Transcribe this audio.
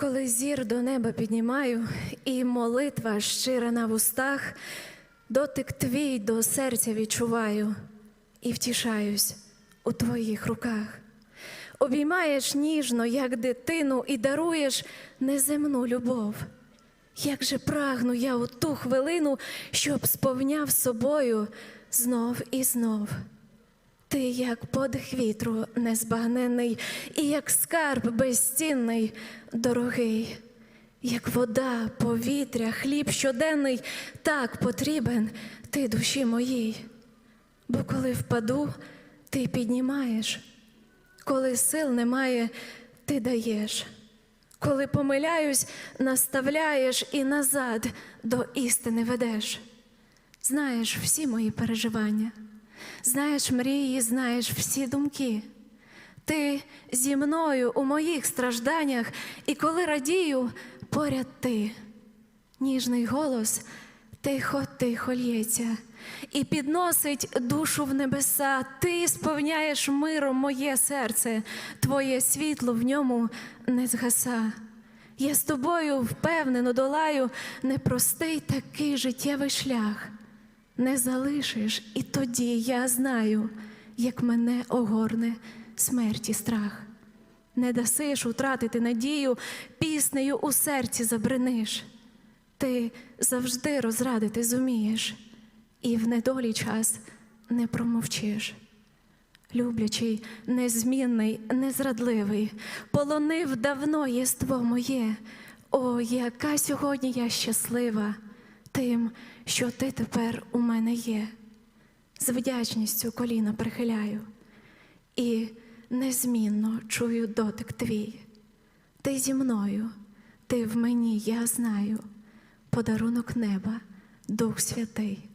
Коли зір до неба піднімаю, і молитва щира на вустах, дотик твій до серця відчуваю і втішаюсь у твоїх руках. Обіймаєш ніжно, як дитину, і даруєш неземну любов. Як же прагну я у ту хвилину, щоб сповняв собою знов і знов. Ти, як подих вітру незбагненний, і як скарб безцінний, дорогий, як вода, повітря, хліб щоденний, так потрібен ти душі моїй. Бо коли впаду, ти піднімаєш, коли сил немає, ти даєш. Коли помиляюсь, наставляєш і назад до істини ведеш. Знаєш всі мої переживання, знаєш мрії, знаєш всі думки. Ти зі мною у моїх стражданнях, і коли радію, поряд ти. Ніжний голос тихо, тихо лється, і підносить душу в небеса. Ти сповняєш миром моє серце, твоє світло в ньому не згаса. Я з тобою впевнено долаю непростий такий життєвий шлях. Не залишиш, і тоді я знаю, як мене огорне смерті страх. Не дасиш утратити надію, піснею у серці забриниш. Ти завжди розрадити зумієш, і в недолі час не промовчиш. Люблячий, незмінний, незрадливий, полонив давно єство моє. О, яка сьогодні я щаслива тим, що ти тепер у мене є. З вдячністю коліна прихиляю і незмінно чую дотик твій. Ти зі мною, ти в мені, я знаю, подарунок неба, Дух Святий.